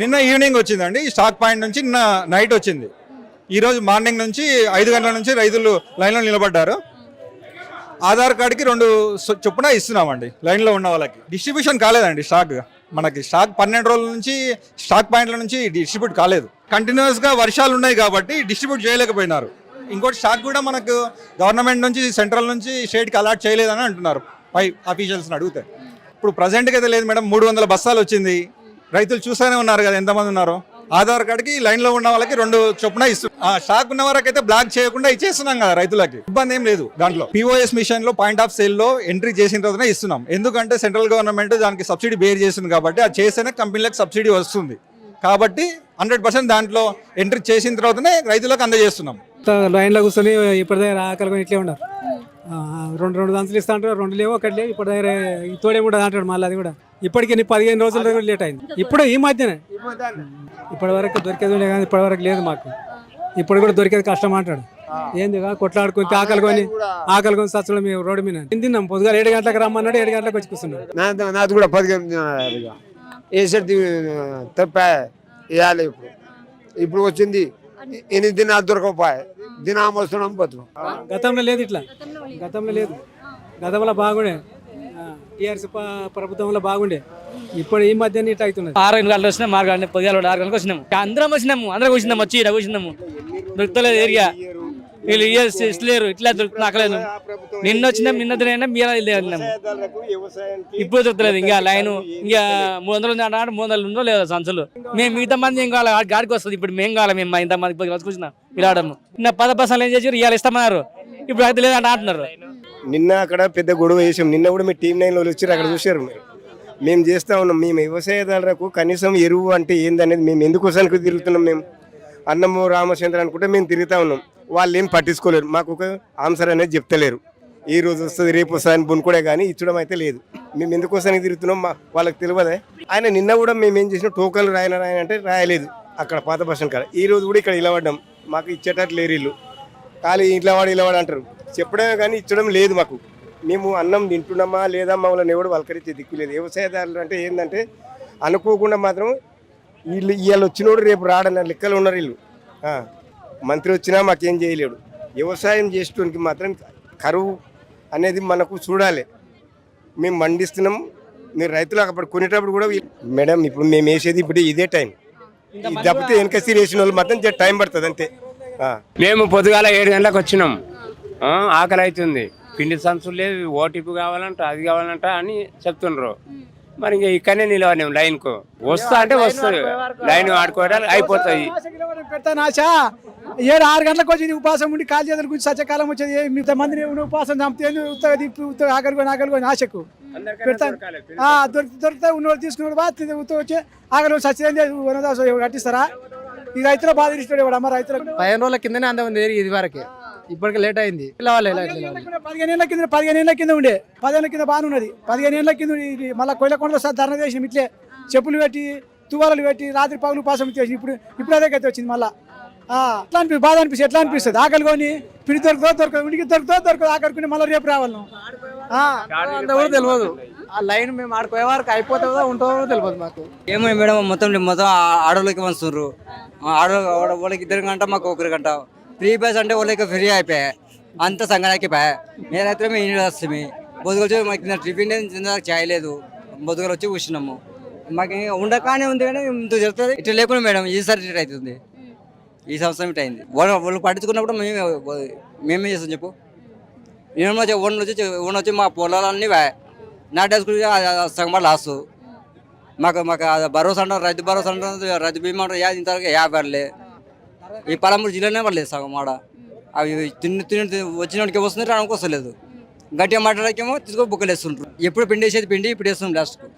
నిన్న ఈవినింగ్ వచ్చిందండి. Stock point నుంచి నిన్న నైట్ వచ్చింది. ఈరోజు మార్నింగ్ నుంచి ఐదు గంటల నుంచి రైతులు లైన్లో నిలబడ్డారు. ఆధార్ కార్డుకి రెండు చొప్పున ఇస్తున్నామండి. లైన్లో ఉన్న వాళ్ళకి. డిస్ట్రిబ్యూషన్ కాలేదండి స్టాక్. మనకి స్టాక్ పన్నెండు రోజుల నుంచి స్టాక్ పాయింట్ల నుంచి డిస్ట్రిబ్యూట్ కాలేదు. కంటిన్యూస్గా వర్షాలు ఉన్నాయి కాబట్టి డిస్ట్రిబ్యూట్ చేయలేకపోయినారు. ఇంకోటి స్టాక్ కూడా మనకు గవర్నమెంట్ నుంచి సెంట్రల్ నుంచి స్టేట్కి అలాట్ చేయలేదని అంటున్నారు. పై అఫీషియల్స్ని అడిగితే. ఇప్పుడు ప్రజెంట్కి అయితే లేదు మేడం. మూడు వందల బస్తాలు వచ్చింది. రైతులు చూస్తూనే ఉన్నారు కదా ఎంతమంది ఉన్నారు. ఆధార్ కార్డుకి లైన్లో ఉన్న వాళ్ళకి రెండు చొప్పున ఇస్తున్నాం స్టాక్ ఉన్న వరకు అయితే బ్లాక్ చేయకుండా ఇచ్చేస్తున్నాం కదా రైతులకి. ఇబ్బంది ఏం లేదు దాంట్లో. పిఓఎస్ మిషన్లో పాయింట్ ఆఫ్ సేల్లో ఎంట్రీ చేసిన తర్వాతనే ఇస్తున్నాం. ఎందుకంటే సెంట్రల్ గవర్నమెంట్ దానికి సబ్సిడీ బేర్ చేసింది కాబట్టి అది చేస్తేనే కంపెనీలకు సబ్సిడీ వస్తుంది. కాబట్టి హండ్రెడ్ పర్సెంట్ దాంట్లో ఎంట్రీ చేసిన తర్వాతనే రైతులకు అందజేస్తున్నాం. లైన్లో కూర్చొని ఇప్పటి దగ్గర ఆకలి ఇట్లే ఉన్నారు. రెండు రెండు దంచులు ఇస్తా అంటారు రెండు లేవు ఒకటి లేవు ఇప్పటి దగ్గర తోడే కూడా అంటాడు మళ్ళీ అది కూడా. ఇప్పటికి నీ పదిహేను రోజుల దగ్గర లేట్ అయింది. ఇప్పుడు ఈ మధ్యనే? ఇప్పటి వరకు దొరికేది ఉండే కానీ ఇప్పటి వరకు లేదు మాకు. ఇప్పుడు కూడా దొరికేది కష్టం అంటాడు. ఏంది కొట్లాడుకుని ఆకలి కొని ఆకలి కొని సచ్చడం మేము రోడ్డు మీద. ఏం తిన్నాం? పొద్దుగా ఏడు గంటలకు రమ్మన్నాడు ఏడు గంటలకు వచ్చి కూర్చున్నాడు నా- నాది కూడా పదిహేను వేసేది తప్ప వేయాలి ఇప్పుడు. ఇప్పుడు వచ్చింది. ఎనిమిది దినాలు దొరకపాయ దినాం వస్తున్నాం బతుకు. గతంలో లేదు ఇట్లా. గతంలో లేదు. గతంలో బాగుండే. టీఆర్ఎస్ ప్రభుత్వంలో బాగుండే. ఇప్పుడు ఈ మధ్య ఇట్లా అవుతున్నది. ఆరు గంటలు వచ్చినాం ఆరు గంటలు పొద్దుగాల ఆరు గంటలకు వచ్చినాము అందరం వచ్చినాము అందరం వచ్చినాము వచ్చి ఇక్కడ కూర్చున్నాము. దొరుకుతలేదు ఏరియా. వీళ్ళు ఇస్తలేరు ఇట్లా దొరుకుతున్నా అక్కలేదు నిన్న వచ్చినాం నిన్న తిన్నాం మీరు వెళ్ళినాము ఇప్పుడు దొరుకుతలేదు ఇంకా లైన్ ఇంకా మూడు వందలు ఉంది అన్నాడు మూడు వందలు ఉందో లేదా సంచులు. మేము మిగతా మంది ఏం కావాలి? గాడికి వస్తుంది ఇప్పుడు మేము కావాలి మేము ఇంత మంది పది కూర్చున్నాం ఇలా ఆడము నిన్న పద పర్సెంట్ ఏం చేసి ఇవాళ ఇస్తామన్నారు. ఇప్పుడు అయితే లేదంటే ఆడుతున్నారు నిన్న అక్కడ పెద్ద గొడవ వేసాం నిన్న కూడా మీ టీం నైన్ వాళ్ళు వచ్చారు అక్కడ చూశారు మీరు. మేము చేస్తా ఉన్నాం. మేము వ్యవసాయదారులకు కనీసం ఎరువు అంటే ఏందనేది మేము ఎందుకోసానికి తిరుగుతున్నాం మేము? అన్నము రామచంద్ర అనుకుంటే మేము తిరుగుతా ఉన్నాం. వాళ్ళు ఏం పట్టించుకోలేరు. మాకు ఒక ఆన్సర్ అనేది చెప్తలేరు. ఈ రోజు వస్తుంది రేపు వస్తుంది అని బునుకుడే కానీ ఇచ్చడం అయితే లేదు. మేము ఎందుకోసానికి తిరుగుతున్నాం? మా వాళ్ళకి తెలియదే? ఆయన నిన్న కూడా మేము ఏం చేసినాం టోకన్లు రాయన రాయన అంటే రాయలేదు అక్కడ పాత బస్టాండ్ కాడ. ఈ రోజు కూడా ఇక్కడ ఇలా పడ్డాం మాకు ఇచ్చేటట్టు లేరు ఇల్లు ఖాళీ ఇంట్లో వాడు ఇలా వాడు అంటారు. చెప్పడమే కానీ ఇచ్చడం లేదు మాకు. మేము అన్నం తింటున్నామా లేదా మమ్మల్ని ఎవడు వలకరించే దిక్కు లేదు. వ్యవసాయదారులు అంటే ఏంటంటే అనుకోకుండా మాత్రం వీళ్ళు ఇవాళ వచ్చినోడు రేపు రాడన్న లెక్కలు ఉన్నారు వీళ్ళు. ఆ, మంత్రి వచ్చినా మాకేం చేయలేడు. వ్యవసాయం చేసేటానికి మాత్రం కరువు అనేది మనకు చూడాలి. మేము మండిస్తున్నాం. మీరు రైతులు అక్కడ కొనేటప్పుడు కూడా మేడం ఇప్పుడు మేము వేసేది ఇప్పుడు ఇదే టైం. తప్పితే వెనక వేసిన వాళ్ళు మాత్రం టైం పడుతుంది అంతే. ఆ. మేము పొద్దుగాల ఏడు గంటలకు వచ్చినాం. ఆకలి అవుతుంది పిండి సంచులు లేదు ఓటీపీ కావాలంట అది కావాలంట అని చెప్తుండ్రు. మరి ఇంకా ఇక్కడనే నిలవలేము లైన్కు. వస్తా అంటే వస్తుంది. లైన్ ఆడుకోవడానికి అయిపోతాయి. పెడతాను ఆశ. ఏడు ఆరు గంటలకు వచ్చి ఉపాసం ఉండి కాలు చేతుల గురించి సత్యకాలం వచ్చేది. మిగతా మంది ఉపాసం చంపితే ఉత్తగా దిప్పి ఉత్తగా ఆకలి ఆకలి కొని ఆశకు. పెడతాను. ఆ, దొరికి దొరికితే ఉన్నవాడు తీసుకున్నాడు బా ఉత్తగా వచ్చి ఆకలి సత్యం వనదాసు కట్టిస్తారా? ఈ రైతుల బాధ ఇస్తాడు అమ్మ రైతులకు? పదిహేను రోజుల కిందనే అంత ఉంది ఇది వరకు. ఇప్పటికి లేట్ అయింది. పదిహేను ఏళ్ళ కింద పదిహేను ఏళ్ళ కింద ఉండే. పదిహేను కింద బాగానే ఉన్నది. పదిహేను ఏళ్ళ కింద మళ్ళీ కొయ్యకొండలో సార్ ధర్నా చేసిన ఇట్లే చెప్పులు పెట్టి తువాలు పెట్టి రాత్రి పగులు పాసం చేసి ఇప్పుడు ఇప్పుడు అదే గతి వచ్చింది మళ్ళా. ఎట్లా అనిపి బాధ అనిపిస్తుంది ఎట్లా అనిపిస్తుంది? ఆకలి కొని పిడి దొరుకుతో దొరకదు ఉనికి దొరకదు ఆకలి కొని మళ్ళీ రేపు రావాలి నువ్వు. ఆ, అంత కూడా తెలియదు ఆ లైన్ మేము ఆడుకోయే వరకు అయిపోతుందో ఉంటుందో తెలియదు మాకు. ఏమో మేడం మొత్తం మొత్తం ఆడోళ్ళకి వస్తున్నారు వాళ్ళకి ఇద్దరు గంట మాకు ఒకరి గంట. ఫ్రీ బస్ అంటే వాళ్ళకి ఫ్రీ అయిపోయాయి అంత సంగడానికి పోయా. నేనైతే మేము యూనివర్సిటీ వస్తాము వచ్చి మాకు టిఫిన్ చేయలేదు. బొద్దుగలు వచ్చి కూర్చున్నాము. మాకు ఇంకా ఉండకానే ఉంది కానీ ఇంత జరుగుతుంది. ఇట్లా లేకుండా మేడం ఈసారి ఇట్ అవుతుంది. ఈ సంవత్సరం ఇట్ అయింది. వాళ్ళు వాళ్ళు పట్టించుకున్నప్పుడు మేమే మేమే చేస్తాం చెప్పు. నేను వచ్చి ఓన్ వచ్చి ఓన్ వచ్చి మా పొలాలన్నీ నాటేసుకుని సగం లాస్. మాకు మాకు భరోసా అంటారు రైతు భరోసా అంటారు రైతు బీమా అంటారు యా ఇంతవరకు యాభై లేదు ఈ పలమూరు జిల్లానే పడలేదు సగం ఆడ. అవి తిని తిని వచ్చినోడికి వస్తుంది రావడానికి వస్తలేదు. గట్టిగా మాట్లాడకేమో తీసుకొని బుక్కలు వేస్తుంటారు ఎప్పుడు పిండి వేసేది పిండి ఇప్పుడు వేస్తున్నాం లాస్ట్కు